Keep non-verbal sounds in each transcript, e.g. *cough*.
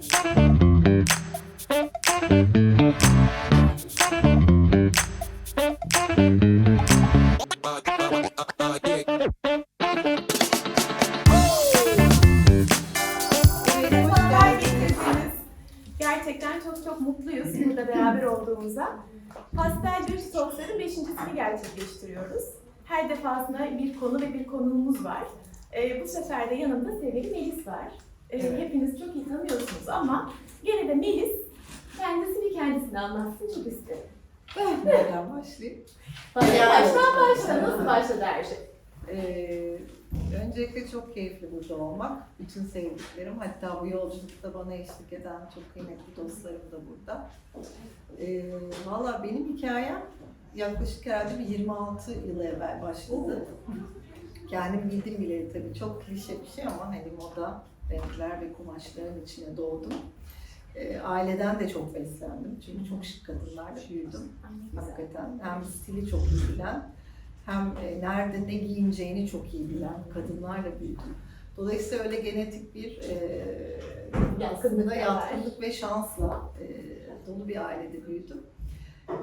Thank you. Ee, öncelikle çok keyifli burada olmak. Bütün sevdiklerim, hatta bu yolculukta bana eşlik eden çok kıymetli dostlarım da burada. Ee, Valla benim hikayem yaklaşık herhalde bir 26 yıl evvel başladı. Kendim bildim bileli tabii çok klişe bir şey ama hani moda, renkler ve kumaşların içine doğdum. Ee, aileden de çok beslendim çünkü çok şık kadınlarla büyüdüm. Hakikaten hem stili çok bilen hem e, nerede ne giyineceğini çok iyi bilen kadınlarla büyüdüm. Dolayısıyla öyle genetik bir e, aslında yatkınlık ve şansla e, dolu bir ailede büyüdüm.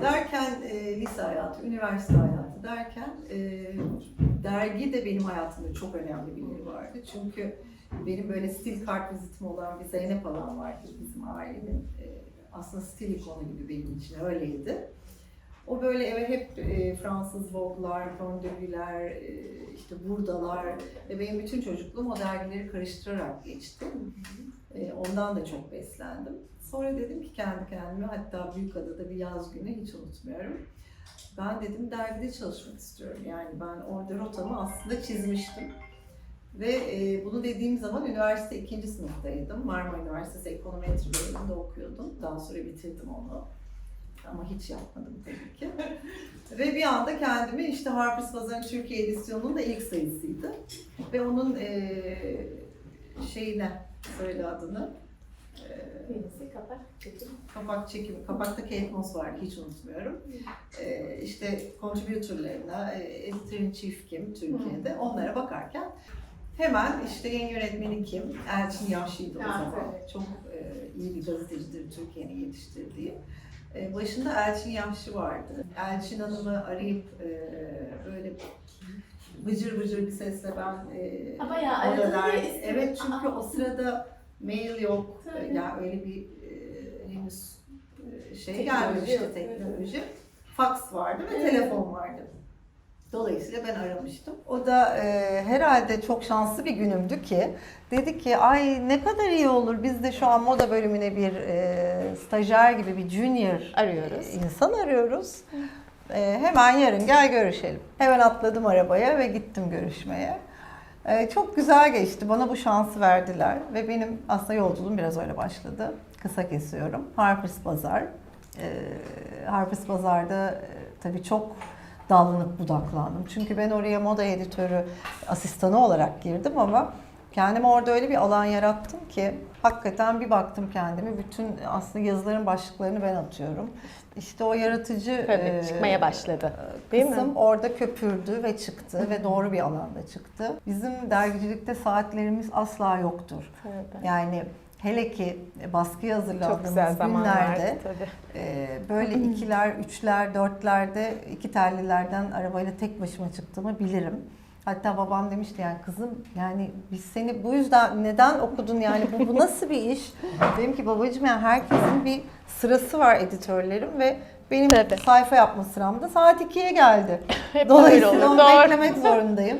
Derken e, lise hayatı, üniversite hayatı derken e, dergi de benim hayatımda çok önemli bir yeri vardı. Çünkü benim böyle stil kart vizitim olan bir Zeynep Alan vardı bizim ailenin. E, aslında stil ikonu gibi benim için öyleydi. O böyle eve hep e, Fransız Vogue'lar, Fondöbüler, e, işte buradalar ve benim bütün çocukluğum o dergileri karıştırarak geçti. E, ondan da çok beslendim. Sonra dedim ki kendi kendime hatta Büyükada'da bir yaz günü hiç unutmuyorum. Ben dedim dergide çalışmak istiyorum. Yani ben orada rotamı aslında çizmiştim. Ve e, bunu dediğim zaman üniversite ikinci sınıftaydım. Marmara Üniversitesi Ekonometri bölümünde okuyordum. Daha sonra bitirdim onu. Ama hiç yapmadım tabii ki. Ve bir anda kendimi işte Harper's Bazaar'ın Türkiye edisyonunun da ilk sayısıydı. Ve onun e, şeyine söyle adını. E, Melis'i kapat, çekin. kapak çekimi, kapakta Kate Moss vardı hiç unutmuyorum. Ee, işte contributorlarına, e, editor in chief kim Türkiye'de onlara bakarken hemen işte yeni yönetmeni kim? Elçin Yaşlı'ydı o Ha, zaman. Çok e, iyi bir gazetecidir Türkiye'nin yetiştirdiği. E, başında Elçin Yaşlı vardı. Elçin Hanım'ı arayıp e, böyle bıcır bıcır bir sesle ben e, dönem- ve istedim. Evet çünkü o sırada mail yok. Tabii. Yani öyle bir henüz şey gelmemişti teknoloji. Fax vardı ve telefon vardı. Dolayısıyla ben aramıştım. O da e, herhalde çok şanslı bir günümdü ki dedi ki ay ne kadar iyi olur biz de şu an moda bölümüne bir e, stajyer gibi bir junior Arıyoruz. e, insan arıyoruz. E, hemen yarın gel görüşelim. Hemen atladım arabaya ve gittim görüşmeye. E, çok güzel geçti. Bana bu şansı verdiler ve benim aslında yolculuğum biraz öyle başladı. Kısa kesiyorum. Harper's Bazaar. E, Harper's Bazaar'da e, tabii çok dallanıp budaklandım. Çünkü ben oraya moda editörü asistanı olarak girdim ama kendime orada öyle bir alan yarattım ki hakikaten bir baktım kendimi bütün aslında yazıların başlıklarını ben atıyorum. İşte o yaratıcı Tabii e, çıkmaya başladı. Değil mi? kısım orada köpürdü ve çıktı ve doğru bir alanda çıktı. Bizim dergicilikte saatlerimiz asla yoktur. Tabii. Yani hele ki baskıya Çok hazırlandığımız günlerde tabii. e, böyle ikiler, üçler, dörtlerde iki tellilerden arabayla tek başıma çıktığımı bilirim. Hatta babam demişti yani kızım yani biz seni bu yüzden neden okudun yani bu, bu nasıl bir iş? *laughs* Dedim ki babacığım yani herkesin bir sırası var editörlerim ve benim Tabii. sayfa yapma sıramda saat 2'ye geldi. *laughs* Hep Dolayısıyla onu Doğru. beklemek *laughs* zorundayım.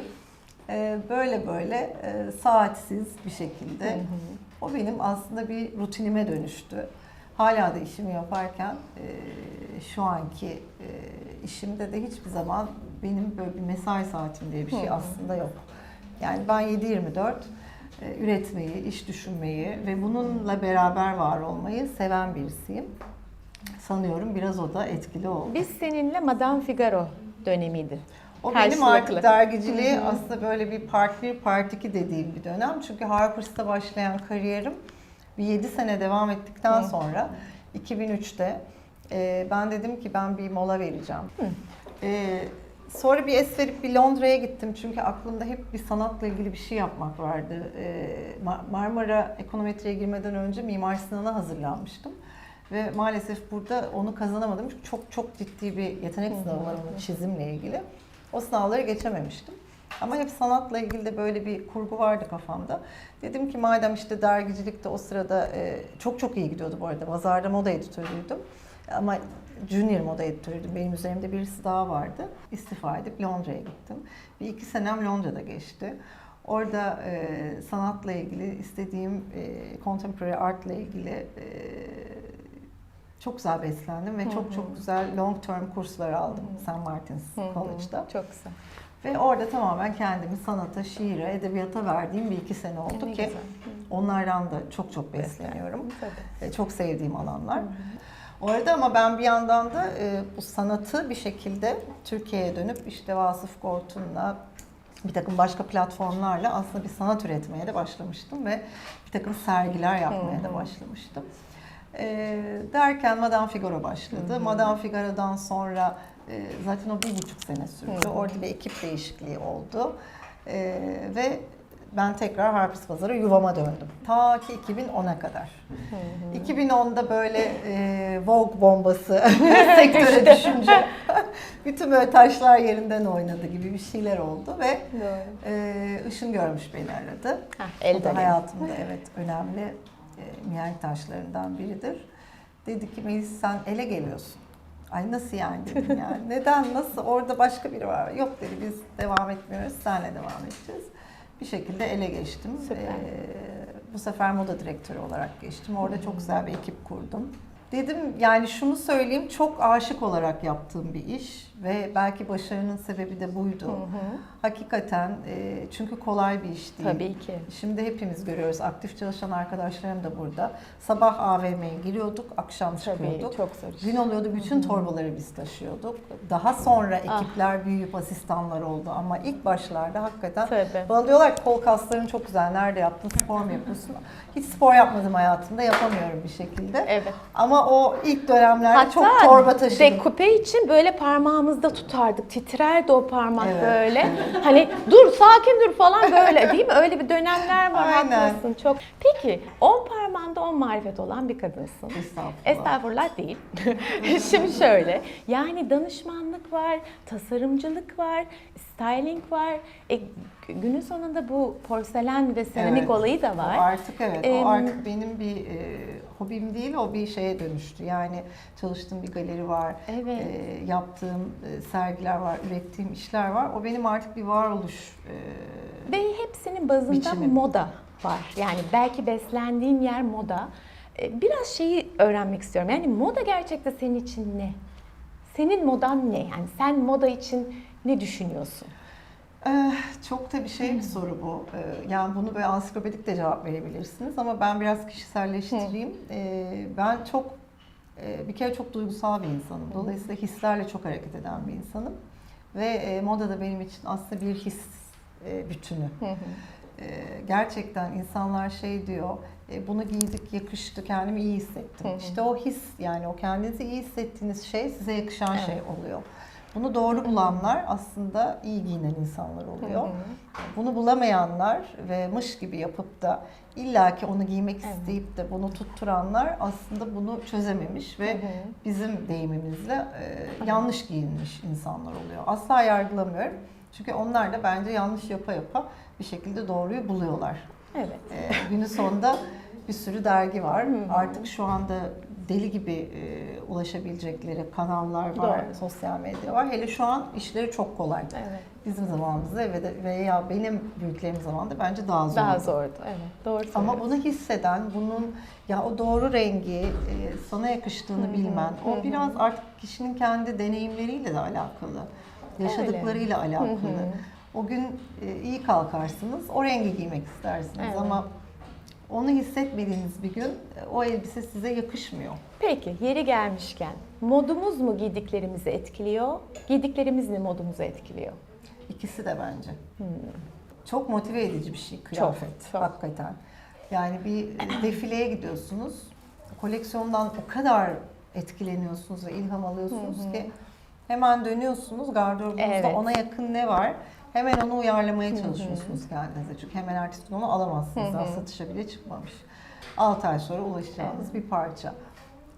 Ee, böyle böyle e, saatsiz bir şekilde. O benim aslında bir rutinime dönüştü. Hala da işimi yaparken e, şu anki e, işimde de hiçbir zaman benim böyle bir mesai saatim diye bir şey aslında yok. Yani ben 7-24 e, üretmeyi, iş düşünmeyi ve bununla beraber var olmayı seven birisiyim. Sanıyorum biraz o da etkili oldu. Biz seninle Madame Figaro dönemiydi. O benim Karşılıklı. artık dergiciliği aslında böyle bir part 1, part 2 dediğim bir dönem. Çünkü Harper's'ta başlayan kariyerim bir 7 sene devam ettikten Hı. sonra 2003'te e, ben dedim ki ben bir mola vereceğim. Hı. E, Sonra bir es verip bir Londra'ya gittim çünkü aklımda hep bir sanatla ilgili bir şey yapmak vardı. Ma- Marmara ekonometriye girmeden önce Mimar Sinan'a hazırlanmıştım. Ve maalesef burada onu kazanamadım çünkü çok çok ciddi bir yetenek sınavı var çizimle ilgili. O sınavları geçememiştim. Ama hep sanatla ilgili de böyle bir kurgu vardı kafamda. Dedim ki madem işte dergicilikte o sırada e, çok çok iyi gidiyordu bu arada. Pazarda moda editörüydüm. Ama junior moda editörüydüm. Benim üzerimde birisi daha vardı. İstifa edip Londra'ya gittim. Bir iki senem Londra'da geçti. Orada e, sanatla ilgili istediğim e, contemporary artla ilgili e, çok güzel beslendim ve çok çok güzel long term kurslar aldım St. Martin's College'da. Çok güzel. Ve orada tamamen kendimi sanata, şiire, edebiyata verdiğim bir iki sene oldu Ne ki güzel. onlardan da çok çok besleniyorum. Tabii. E, Çok sevdiğim alanlar. Orada ama ben bir yandan da e, bu sanatı bir şekilde Türkiye'ye dönüp işte Vasıf Kortun'la bir takım başka platformlarla aslında bir sanat üretmeye de başlamıştım ve bir takım sergiler yapmaya da başlamıştım. E, derken Madame Figaro başladı. Madame Figaro'dan sonra e, zaten o bir buçuk sene sürdü. Orada bir ekip değişikliği oldu. E, ve ben tekrar Harpers Pazar'a yuvama döndüm. Ta ki 2010'a kadar. 2010'da böyle e, Vogue bombası *laughs* sektöre *laughs* düşünce *laughs* bütün böyle taşlar yerinden oynadı gibi bir şeyler oldu ve Doğru. e, Işın görmüş beni aradı. Heh, O el da hayatımda evet önemli e, mihenk taşlarından biridir. Dedi ki Melis sen ele geliyorsun. Ay nasıl yani dedim yani. *laughs* Neden nasıl orada başka biri var. Yok dedi biz devam etmiyoruz senle devam edeceğiz. Bir şekilde ele geçtim. Süper. Ee, bu sefer moda direktörü olarak geçtim. Orada çok güzel bir ekip kurdum. Dedim yani şunu söyleyeyim çok aşık olarak yaptığım bir iş ve belki başarının sebebi de buydu. Hakikaten e, çünkü kolay bir iş değil. Tabii ki. Şimdi hepimiz görüyoruz. Aktif çalışan arkadaşlarım da burada. Sabah AVM'ye giriyorduk, akşam Tabii çıkıyorduk. çok zor. Gün oluyordu bütün torbaları biz taşıyorduk. Daha sonra ekipler büyüyüp asistanlar oldu ama ilk başlarda hakikaten Tabii. bana diyorlar ki kol kasların çok güzel. Nerede yaptın? Spor mu yapıyorsun? Hiç spor yapmadım hayatımda. Yapamıyorum bir şekilde. Evet. Ama o ilk dönemlerde Hatta çok torba taşıdım. dekupe için böyle parmağımızda tutardık. Titrerdi o parmak Evet. böyle. Hani dur sakin dur falan böyle değil mi? Öyle bir dönemler var Aynen. haklısın çok. Peki 10 parmağında 10 marifet olan bir kadınsın. Estağfurullah. Estağfurullah değil. *laughs* Şimdi şöyle, yani danışmanlık var, tasarımcılık var, styling var. E, günün sonunda bu porselen ve seramik Evet. olayı da O var. artık evet. Em, o artık benim bir e, hobim değil, o bir şeye dönüştü. Yani çalıştığım bir galeri var, Evet. e, yaptığım e, sergiler var, ürettiğim işler var. O benim artık bir varoluş. e, Ve hepsinin bazında Biçimi. moda var. Yani belki beslendiğin yer moda. E, Biraz şeyi öğrenmek istiyorum. Yani moda gerçekten senin için ne? Senin modan ne? Yani sen moda için ne düşünüyorsun? Eh, Çok da bir şey bir soru bu. Eh, Yani bunu böyle ansiklopedik de cevap verebilirsiniz ama ben biraz kişiselleştireyim. Eh, Ben çok eh, bir kere çok duygusal bir insanım. Dolayısıyla hislerle çok hareket eden bir insanım. Ve eh, moda da benim için aslında bir his eh, bütünü. Eh, Gerçekten insanlar şey diyor, "E, bunu giydik, yakıştı, kendimi iyi hissettim. İşte o his yani o kendinizi iyi hissettiğiniz şey size yakışan Evet. şey oluyor. Bunu doğru bulanlar aslında iyi giyinen insanlar oluyor. Bunu bulamayanlar ve mış gibi yapıp da illaki onu giymek Evet. isteyip de bunu tutturanlar aslında bunu çözememiş ve Hı hı. bizim deyimimizle e, yanlış giyinmiş insanlar oluyor. Asla yargılamıyorum. Çünkü onlar da bence yanlış yapa yapa bir şekilde doğruyu buluyorlar. Evet. E, günün sonunda bir sürü dergi var. Hı hı. Artık şu anda deli gibi e, ulaşabilecekleri kanallar var, Doğru. sosyal medya var. Hele şu an işleri çok kolay. Evet. Bizim zamanımızda ve veya benim büyüklerim zamanında bence daha zor. Daha zordu. Evet. Doğru Ama bunu hisseden, bunun ya o doğru rengi e, sana yakıştığını bilmen, hı o hı. biraz artık kişinin kendi deneyimleriyle de alakalı, yaşadıklarıyla alakalı. Hı hı. O gün e, iyi kalkarsınız, o rengi giymek istersiniz Evet. ama onu hissetmediğiniz bir gün e, o elbise size yakışmıyor. Peki yeri gelmişken modumuz mu giydiklerimizi etkiliyor? Giydiklerimiz mi modumuzu etkiliyor? İkisi de bence. Çok motive edici bir şey kıyafet. çok. Hakikaten. Yani bir *clears throat* defileye gidiyorsunuz. Koleksiyondan o kadar etkileniyorsunuz ve ilham alıyorsunuz ki Hemen dönüyorsunuz gardırobunuzda Evet. ona yakın ne var? Hemen onu uyarlamaya çalışıyorsunuz kendinize. Çünkü hemen ertesi gün onu alamazsınız. Daha satışa bile çıkmamış. 6 ay sonra ulaşacağınız bir parça.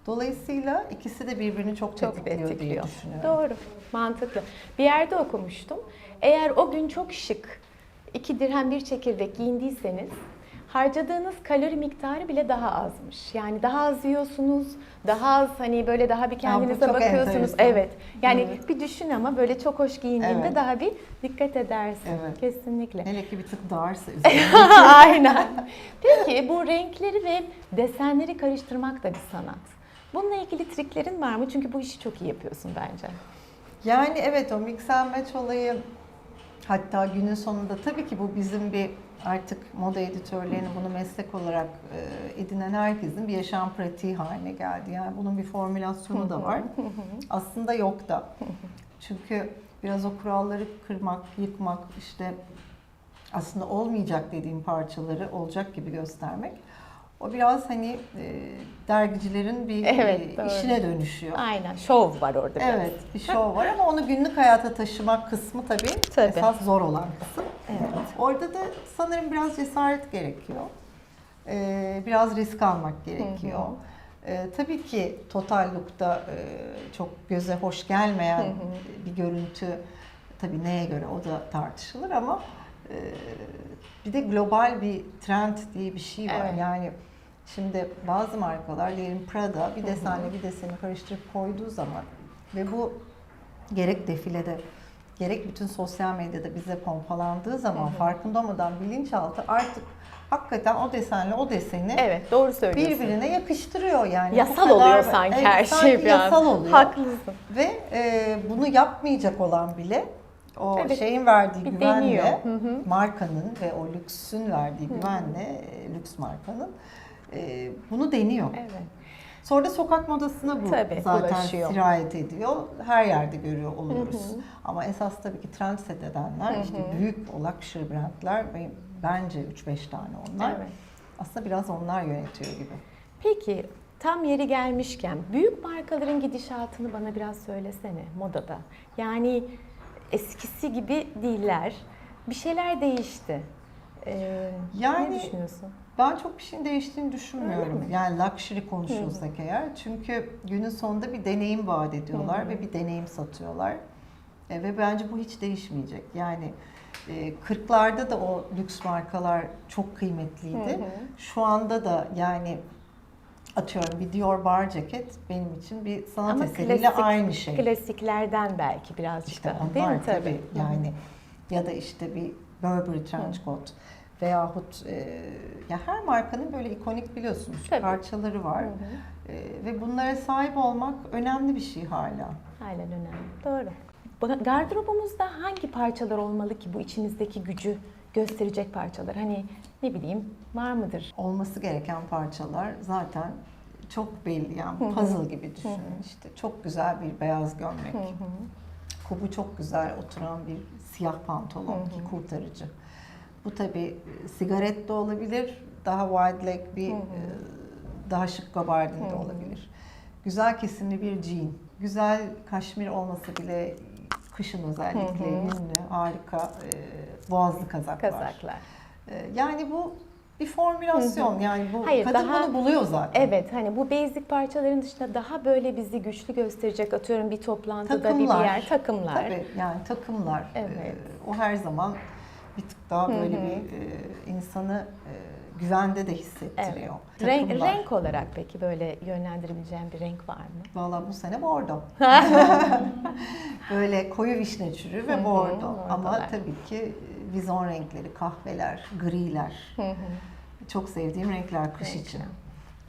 Dolayısıyla ikisi de birbirini çok, Çok tetikliyor, diye tetikliyor. düşünüyorum. Doğru, mantıklı. Bir yerde okumuştum. Eğer o gün çok şık, iki dirhem bir çekirdek giyindiyseniz harcadığınız kalori miktarı bile daha azmış. Yani daha az yiyorsunuz, daha az hani böyle daha bir kendinize çok bakıyorsunuz. enteresan. Evet. Yani Evet. bir düşün ama böyle çok hoş giyindiğinde Evet. daha bir dikkat edersin. Evet. Kesinlikle. Hele ki bir tık darsa. *laughs* Aynen. Peki bu renkleri ve desenleri karıştırmak da bir sanat. Bununla ilgili triklerin var mı? Çünkü bu işi çok iyi yapıyorsun bence. Yani evet o mix and match olayı hatta günün sonunda tabii ki bu bizim bir artık moda editörlerinin bunu meslek olarak e, edinen herkesin bir yaşam pratiği haline geldi. Yani bunun bir formülasyonu da var. *laughs* Aslında yok da. Çünkü biraz o kuralları kırmak, yıkmak, işte aslında olmayacak dediğim parçaları olacak gibi göstermek. O biraz hani e, dergicilerin bir Evet, e, doğru. işine dönüşüyor. Aynen. Şov var orada biraz. Evet, bir şov var ama onu günlük hayata taşımak kısmı tabii, Tabii. esas zor olan kısım. Orada da sanırım biraz cesaret gerekiyor. Ee, biraz risk almak gerekiyor. Ee, tabii ki total look'ta e, çok göze hoş gelmeyen bir görüntü tabii neye göre o da tartışılır ama e, bir de global bir trend diye bir şey var. Evet. Yani şimdi bazı markalar diyelim Prada bir desenle bir deseni karıştırıp koyduğu zaman ve bu gerek defilede gerek bütün sosyal medyada bize pompalandığı zaman farkında olmadan bilinçaltı artık hakikaten o desenle o deseni Evet, doğru söylüyorsun. birbirine yakıştırıyor yani. Bu Yasal kadar- oluyor sanki Evet, her sanki şey bir an. yasal oluyor. Haklısın. Ve e, bunu yapmayacak olan bile o Evet, şeyin verdiği bir güvenle. Hı hı. markanın ve o lüksün verdiği güvenle, e, lüks markanın e, bunu deniyor. Evet. Sonra da sokak modasına bu Tabii, zaten bulaşıyor. sirayet ediyor. Her yerde görüyor oluyoruz. Ama esas tabii ki trend set edenler, işte büyük o luxury brandler ve bence 3-5 tane onlar. Evet. Aslında biraz onlar yönetiyor gibi. Peki tam yeri gelmişken büyük markaların gidişatını bana biraz söylesene modada. Yani eskisi gibi değiller. Bir şeyler değişti. Ee, Yani- ne düşünüyorsun? Ben çok bir şeyin değiştiğini düşünmüyorum. Yani luxury konuşuyorsak eğer. Çünkü günün sonunda bir deneyim vaat ediyorlar ve bir deneyim satıyorlar. E, ve bence bu hiç değişmeyecek. Yani e, 40'larda da o lüks markalar çok kıymetliydi. Hı hı. Şu anda da yani atıyorum bir Dior bar ceket benim için bir sanat Ama eseriyle klasik- aynı şey. Klasiklerden belki birazcık İşte değil onlar mi? tabii yani ya da işte bir Burberry trench coat veyahut e, ya her markanın böyle ikonik biliyorsunuz Tabii. parçaları var. E, ve bunlara sahip olmak önemli bir şey hala. Halen önemli. Doğru. Gardırobumuzda hangi parçalar olmalı ki bu içimizdeki gücü gösterecek parçalar? Hani ne bileyim var mıdır? Olması gereken parçalar zaten çok belli yani puzzle gibi düşünün işte çok güzel bir beyaz gömlek. Kubu çok güzel oturan bir siyah pantolon ki kurtarıcı. Bu tabi sigaret de olabilir, daha wide leg bir e, daha şık gabardin de olabilir. Güzel kesimli bir jean, güzel kaşmir olmasa bile kışın özellikle ünlü, harika e, boğazlı kazak var. Kazaklar. E, yani bu bir formülasyon yani bu Hayır, kadın daha- bunu buluyor zaten. Evet hani bu basic parçaların dışında daha böyle bizi güçlü gösterecek atıyorum bir toplantıda bir, bir Takımlar. yer takımlar. Tabii yani takımlar Evet. e, o her zaman bir tık daha böyle bir e, insanı e, güvende de hissettiriyor. Renk, Takımlar. renk olarak peki böyle yönlendirebileceğin bir renk var mı? Valla bu sene bordo. *laughs* *laughs* böyle koyu vişne çürü ve Hı hı, bordo. Ama bordolar. tabii ki e, vizon renkleri, kahveler, griler. Çok sevdiğim renkler kış Renkler. için.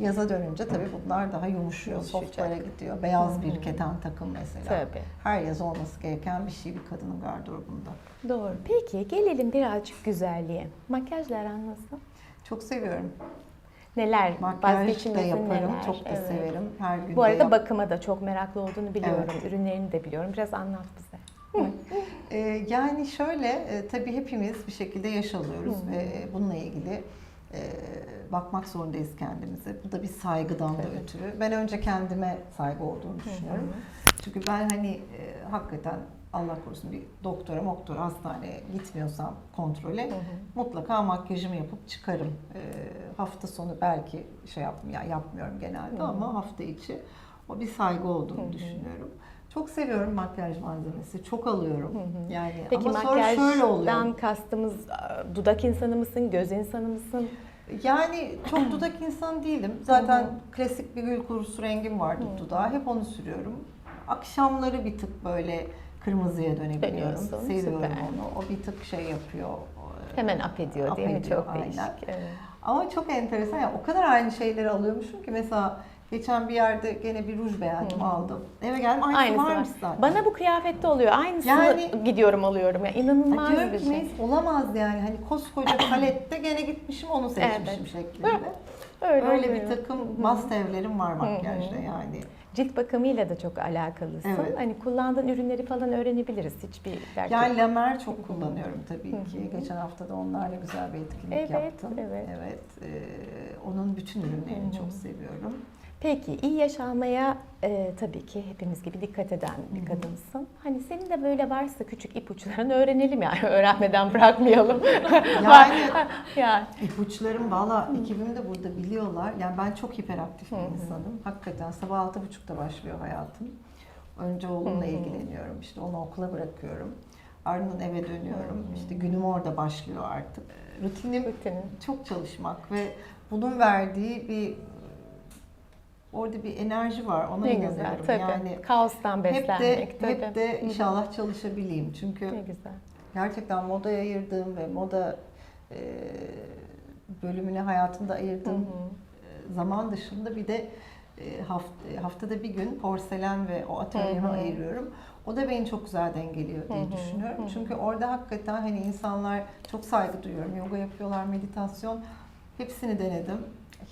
Yaza dönünce tabii bunlar daha yumuşuyor, softlara gidiyor. Beyaz bir keten takım mesela. Tabii. Her yaz olması gereken bir şey bir kadının gardırobunda. Doğru. Peki gelelim birazcık güzelliğe. Makyajla aran nasıl? Çok seviyorum. Neler? Makyaj da yaparım, neler? çok da Evet. severim. Her gün Bu arada yap- bakıma da çok meraklı olduğunu biliyorum. Ürünlerini de biliyorum. Biraz anlat bize. Ee, yani şöyle, e, tabii hepimiz bir şekilde yaş alıyoruz ve bununla ilgili bakmak zorundayız kendimize. Bu da bir saygıdan da ötürü. Ben önce kendime saygı olduğunu düşünüyorum. Çünkü ben hani e, hakikaten Allah korusun bir doktora, doktora hastaneye gitmiyorsam kontrole mutlaka makyajımı yapıp çıkarım. E, hafta sonu belki şey yap, ya yapmıyorum genelde ama hafta içi o bir saygı olduğunu düşünüyorum. Çok seviyorum makyaj malzemesi. Çok alıyorum. Yani Peki ama sonra şöyle oluyor. makyajdan kastımız e, dudak insanı mısın, göz insanı mısın? Yani çok dudak insanı değilim. Zaten klasik bir gül kurusu rengim vardı dudağa. Hep onu sürüyorum. Akşamları bir tık böyle kırmızıya dönebiliyorum. Dönüyorsun, Seviyorum süper. onu. O bir tık şey yapıyor. Hemen affediyor değil mi? Affediyor, Çok değişik. aynen. Evet. Ama çok enteresan ya o kadar aynı şeyleri alıyormuşum ki mesela geçen bir yerde gene bir ruj beğendim aldım. Eve geldim aynısı, Aynısı var. varmış zaten. Bana bu kıyafette oluyor. Aynısını Yani- gidiyorum alıyorum. Ya inanılmaz bir ki şey. Olamaz yani hani koskoca *laughs* palette gene gitmişim onu seçmişim Evet. şeklinde. Öyle, Öyle oluyor. bir takım must have'lerim var makyajda yani. Cilt bakımıyla da çok alakalısın. Evet. Hani kullandığın ürünleri falan öğrenebiliriz. Hiçbir yok. Yani Lamer çok kullanıyorum tabii ki. Geçen hafta da onlarla güzel bir etkinlik Evet, yaptım. evet. Evet. e, onun bütün ürünlerini çok seviyorum. Peki iyi yaşamaya e, tabii ki hepimiz gibi dikkat eden bir kadınsın. Hani senin de böyle varsa küçük ipuçlarını öğrenelim yani *laughs* öğrenmeden bırakmayalım. *laughs* Yani *laughs* yani ipuçlarım valla ekibim de burada biliyorlar. Yani ben çok hiperaktif bir insanım. Hakikaten sabah altı buçukta başlıyor hayatım. Önce oğlumla ilgileniyorum. İşte onu okula bırakıyorum. Ardından eve dönüyorum. İşte günüm orada başlıyor artık. Rutinim rutinin. çok çalışmak ve bunun verdiği bir orada bir enerji var. Ona Ne inanıyorum. güzel tabii. Yani Kaostan hep de beslenmek tabii. hep de inşallah çalışabileyim. Çünkü Ne güzel. gerçekten modaya ayırdığım ve moda e, bölümüne hayatımda ayırdığım e, zaman dışında bir de e, haft- haftada bir gün porselen ve o atölyeme ayırıyorum. O da beni çok güzel dengeliyor diye Hı hı, düşünüyorum. hı. Çünkü orada hakikaten hani insanlar çok saygı duyuyorum. Yoga yapıyorlar, meditasyon. Hepsini denedim.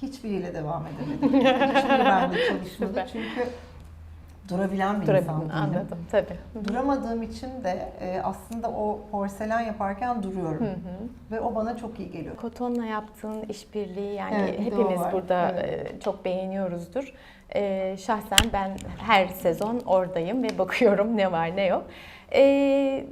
Hiçbiriyle devam edemedim. Hiçbiri bende *laughs* çalışmadı. Çünkü durabilen bir Durabildin, insan değilim. anladım tabii. Duramadığım için de e, aslında o porselen yaparken duruyorum. Hı hı. Ve o bana çok iyi geliyor. Kotonla yaptığın işbirliği yani Evet, hepimiz burada Evet. e, çok beğeniyoruzdur. E, şahsen ben her sezon oradayım ve bakıyorum ne var ne yok. E,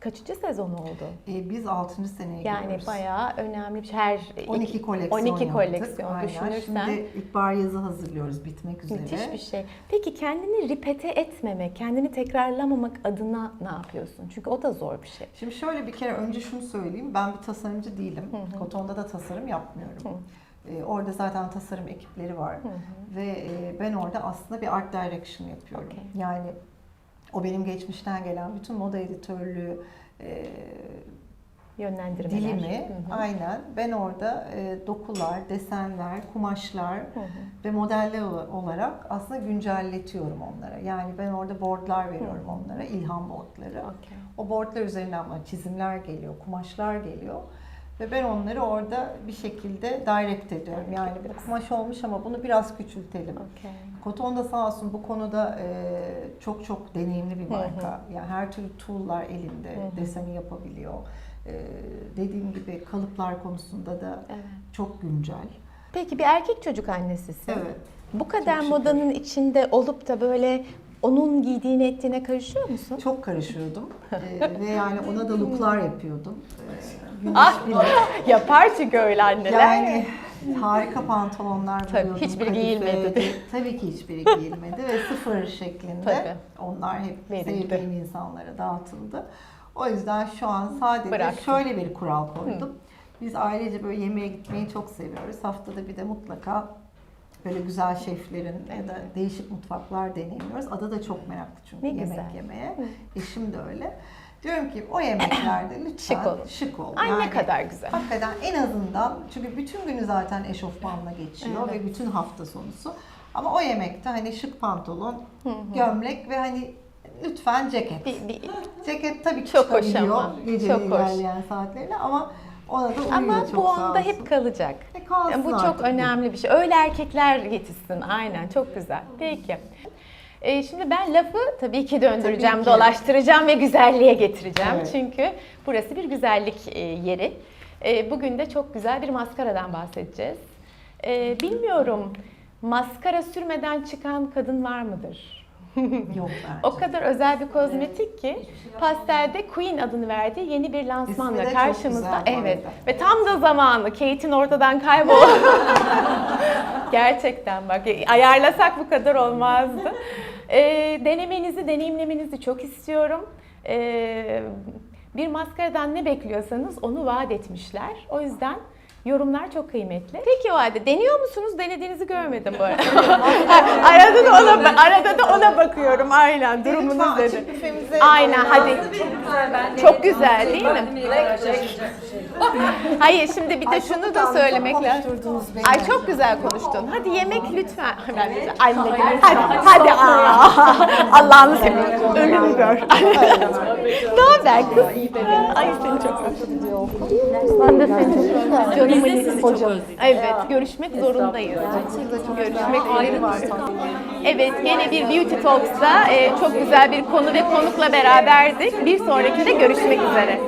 kaçıncı sezon oldu? E, biz 6. seneye Yani giriyoruz. bayağı önemli bir şey. Her 12 koleksiyon 12 yaptık. koleksiyon Aynen. düşünürsen. Şimdi ilkbahar yazı hazırlıyoruz bitmek üzere. Müthiş bir şey. Peki kendini ripete etmemek, kendini tekrarlamamak adına ne yapıyorsun? Çünkü o da zor bir şey. Şimdi şöyle bir kere önce şunu söyleyeyim. Ben bir tasarımcı değilim. Kotonda da tasarım yapmıyorum. E, orada zaten tasarım ekipleri var. Ve e, ben orada aslında bir art direction yapıyorum. Okey. Yani o benim geçmişten gelen bütün moda editörlüğü, e, Yönlendirmeler. dilimi Hı hı. aynen ben orada e, dokular, desenler, kumaşlar Hı hı. ve modeller ola- olarak aslında güncelletiyorum onlara. Yani ben orada boardlar veriyorum onlara, ilham boardları. Okey. O boardlar üzerinden bana çizimler geliyor, kumaşlar geliyor. Ve ben onları orada bir şekilde direct ediyorum. Yani bu kumaş olmuş ama bunu biraz küçültelim. Okey. Koton da sağ olsun bu konuda e, çok çok deneyimli bir marka. Yani her türlü tool'lar elinde, deseni yapabiliyor. E, dediğim gibi kalıplar konusunda da Evet. çok güncel. Peki bir erkek çocuk annesisin. Evet. Bu kadar Çok şükür. modanın içinde olup da böyle onun giydiğine ettiğine karışıyor musun? Çok karışıyordum. E, ve yani ona da looklar yapıyordum. E, güneş Ah! Yapar çünkü öyle anneler. Yani harika pantolonlar Tabii, buluyordum. hiçbiri Kadife. giyilmedi. Tabii ki hiçbiri giyilmedi ve sıfır şeklinde. Tabii. Onlar hep Verildi. sevdiğim insanlara dağıtıldı. O yüzden şu an sadece Bıraktın. şöyle bir kural koydum. Biz ailece böyle yemeğe gitmeyi çok seviyoruz. Haftada bir de mutlaka böyle güzel şeflerin ya da değişik mutfaklar deneyimliyoruz. Ada da çok meraklı çünkü Ne yemek güzel. yemeye. Eşim de öyle. Diyorum ki o yemeklerde *clears throat* lütfen Şık olun. Şık ol. Ay ne Yani kadar güzel. Hakikaten en azından çünkü bütün günü zaten eşofmanla geçiyor Evet. ve bütün hafta sonusu. Ama o yemekte hani şık pantolon, gömlek ve hani lütfen ceket. Bir, bir, Ceket tabii ki Çok hoş ama. gecenin Çok hoş. ilerleyen saatlerinde ama ona da uyuyor ama çok bu sağ onda olsun. hep kalacak. E, kalsın Yani bu çok artık önemli bir şey. Öyle erkekler yetişsin. Aynen çok güzel. Peki. Ee, şimdi ben lafı tabii ki döndüreceğim, Tabii ki. dolaştıracağım ve güzelliğe getireceğim. Evet. Çünkü burası bir güzellik e, yeri. E, bugün de çok güzel bir maskaradan bahsedeceğiz. E, bilmiyorum, maskara sürmeden çıkan kadın var mıdır? Yok *laughs* bence. O kadar özel bir kozmetik ki pastelde Queen adını verdiği yeni bir lansmanla İsmi de çok karşımızda. güzel bu Evet. arada. Ve tam da zamanı. Kate'in ortadan kaybol. *laughs* Gerçekten bak ayarlasak bu kadar olmazdı. Ee, *laughs* denemenizi, deneyimlemenizi çok istiyorum. Ee, bir maskaradan ne bekliyorsanız onu vaat etmişler. O yüzden yorumlar çok kıymetli. Peki o halde deniyor musunuz? Denediğinizi görmedim bu arada. *laughs* arada da ona arada da ona bakıyorum aynen durumunuz dedi. Aynen hadi. Çok güzel değil mi? *laughs* Hayır şimdi bir de şunu da söylemek lazım. Ay çok güzel konuştun. Hadi yemek lütfen. Ben de anne gibi. Hadi hadi. *laughs* Allah'ını seversen ölümü gör. ne haber kız? Ay seni çok özledim. Ben de seni çok özledim. Canımın hocam. Evet görüşmek zorundayız. Görüşmek zorundayız. Evet gene bir Beauty Talks'ta e, çok güzel bir konu ve konukla beraberdik. Bir sonrakinde görüşmek üzere.